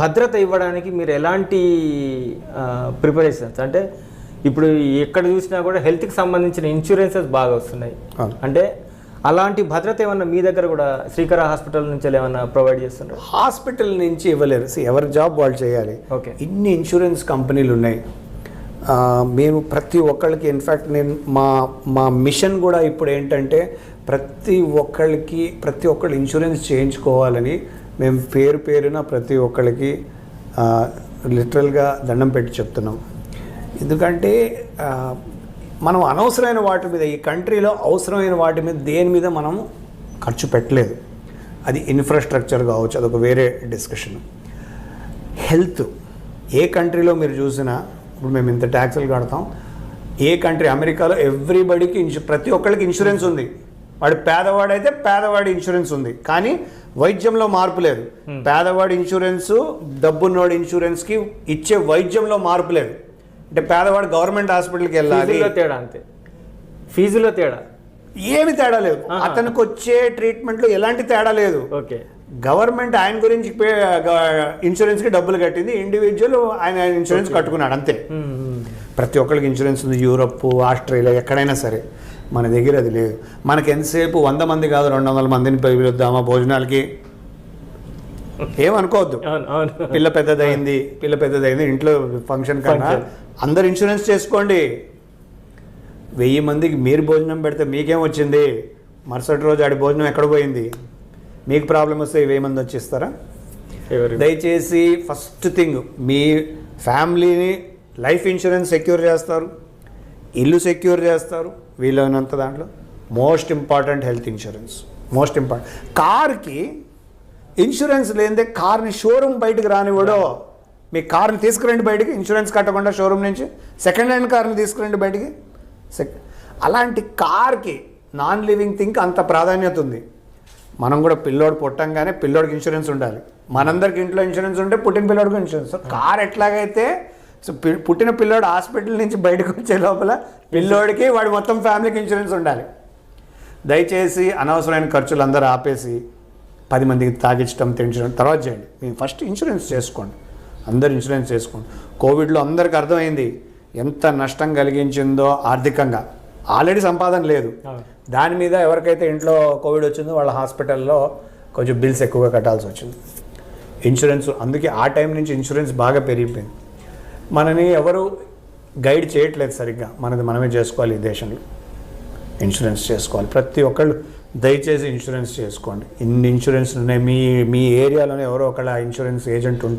భద్రత ఇవ్వడానికి మీరు ఎలాంటి ప్రిపరేషన్స్ అంటే ఇప్పుడు ఎక్కడ చూసినా కూడా హెల్త్కి సంబంధించిన ఇన్సూరెన్సెస్ బాగా వస్తున్నాయి. అంటే అలాంటి భద్రత ఏమన్నా మీ దగ్గర కూడా శ్రీకర హాస్పిటల్ నుంచి ఏమన్నా ప్రొవైడ్ చేస్తున్నారు హాస్పిటల్ నుంచి ఇవ్వలేరు. ఎవరి జాబ్ వాళ్ళు చేయాలి. ఓకే. ఇన్ని ఇన్సూరెన్స్ కంపెనీలు ఉన్నాయి. మేము ప్రతి ఒక్కళ్ళకి ఇన్ఫ్యాక్ట్ నేను మా మా మిషన్ కూడా ఇప్పుడు ఏంటంటే ప్రతి ఒక్కళ్ళకి ప్రతి ఒక్కళ్ళు ఇన్సూరెన్స్ చేయించుకోవాలని మేము పేరు పేరున ప్రతి ఒక్కరికి లిటరల్గా దండం పెట్టి చెప్తున్నాం. ఎందుకంటే మనం అనవసరమైన వాటి మీద ఈ కంట్రీలో అవసరమైన వాటి మీద దేని మీద మనం ఖర్చు పెట్టలేదు. అది ఇన్ఫ్రాస్ట్రక్చర్ కావచ్చు అదొక వేరే డిస్కషన్. హెల్త్ ఏ కంట్రీలో మీరు చూసినా ఇప్పుడు మేము ఇంత ట్యాక్సులు కడతాం ఏ కంట్రీ అమెరికాలో ఎవ్రీబడికి ఇన్సూ ప్రతి ఒక్కరికి ఇన్సూరెన్స్ ఉంది. వాడు పేదవాడైతే పేదవాడి ఇన్సూరెన్స్ ఉంది. కానీ వైద్యంలో మార్పు లేదు. పేదవాడి ఇన్సూరెన్స్ డబ్బున్నోడి ఇన్సూరెన్స్కి ఇచ్చే వైద్యంలో మార్పు లేదు. అంటే పేదవాడు గవర్నమెంట్ హాస్పిటల్కి వెళ్ళాలి. తేడా అంతే. ఫీజులో తేడా. ఏమి తేడా లేదు. అతనికి వచ్చే ట్రీట్మెంట్లో ఎలాంటి తేడా లేదు. ఓకే. గవర్నమెంట్ ఆయన గురించి ఇన్సూరెన్స్కి డబ్బులు కట్టింది. ఇండివిజువల్ ఆయన ఇన్సూరెన్స్ కట్టుకున్నాడు. అంతే. ప్రతి ఒక్కరికి ఇన్సూరెన్స్ ఉంది. యూరప్ ఆస్ట్రేలియా ఎక్కడైనా సరే. మన దగ్గర అది లేదు. మనకి ఎంతసేపు వంద మంది కాదు రెండు వందల మందిని పిలుద్దామా భోజనాలకి? ఏమనుకోవద్దు. పిల్ల పెద్దదైంది పిల్ల పెద్దదైంది ఇంట్లో ఫంక్షన్ కన్నా. అందరు ఇన్సూరెన్స్ చేసుకోండి. వెయ్యి మందికి మీరు భోజనం పెడితే మీకేం వచ్చింది? మరుసటి రోజు ఆడి భోజనం ఎక్కడ పోయింది? మీకు ప్రాబ్లం వస్తే వెయ్యి మంది వచ్చి ఇస్తారా? ఎవరు? దయచేసి ఫస్ట్ థింగ్ మీ ఫ్యామిలీని లైఫ్ ఇన్సూరెన్స్ సెక్యూర్ చేస్తారు. ఇల్లు సెక్యూర్ చేస్తారు వీలైనంత దాంట్లో. Most important health insurance most important కార్కి ఇన్సూరెన్స్ లేనిదే కార్ని షోరూమ్ బయటకు రానివ్వడో. మీ కార్ని తీసుకురండి బయటికి ఇన్సూరెన్స్ కట్టకుండా షోరూమ్ నుంచి. సెకండ్ హ్యాండ్ కార్ని తీసుకురండి బయటికి. సెక్ అలాంటి కార్కి నాన్ లివింగ్ థింక్ అంత ప్రాధాన్యత ఉంది. మనం కూడా పిల్లోడు పుట్టంగానే పిల్లోడికి ఇన్సూరెన్స్ ఉండాలి. మనందరికి ఇంట్లో ఇన్సూరెన్స్ ఉంటే పుట్టిన పిల్లోడికి ఇన్సూరెన్స్ కార్ ఎట్లాగైతే సో పి- పుట్టిన పిల్లోడు హాస్పిటల్ నుంచి బయటకు వచ్చే లోపల పిల్లోడికి వాడి మొత్తం ఫ్యామిలీకి ఇన్సూరెన్స్ ఉండాలి. దయచేసి అనవసరమైన ఖర్చులు అందరూ ఆపేసి పది మందికి తాగించడం తించడం తర్వాత చేయండి. మీరు ఫస్ట్ ఇన్సూరెన్స్ చేసుకోండి. అందరు ఇన్సూరెన్స్ చేసుకోండి. కోవిడ్లో అందరికి అర్థమైంది ఎంత నష్టం కలిగించిందో ఆర్థికంగా. ఆల్రెడీ సంపాదన లేదు. దాని మీద ఎవరికైతే ఇంట్లో కోవిడ్ వచ్చిందో వాళ్ళ హాస్పిటల్లో కొంచెం బిల్స్ ఎక్కువగా కట్టాల్సి వచ్చింది. ఇన్సూరెన్స్ అందుకే ఆ టైం నుంచి ఇన్సూరెన్స్ బాగా పెరిగిపోయింది. మనని ఎవరు గైడ్ చేయట్లేదు సరిగ్గా. మనది మనమే చేసుకోవాలి ఈ దేశంలో. ఇన్సూరెన్స్ చేసుకోవాలి. ప్రతి ఒక్కళ్ళు దయచేసి ఇన్సూరెన్స్ చేసుకోండి. ఇన్ని ఇన్సూరెన్స్ ఉన్నాయి. మీ మీ ఏరియాలోనే ఎవరో ఒకళ్ళ ఇన్సూరెన్స్ ఏజెంట్ ఉంటారు.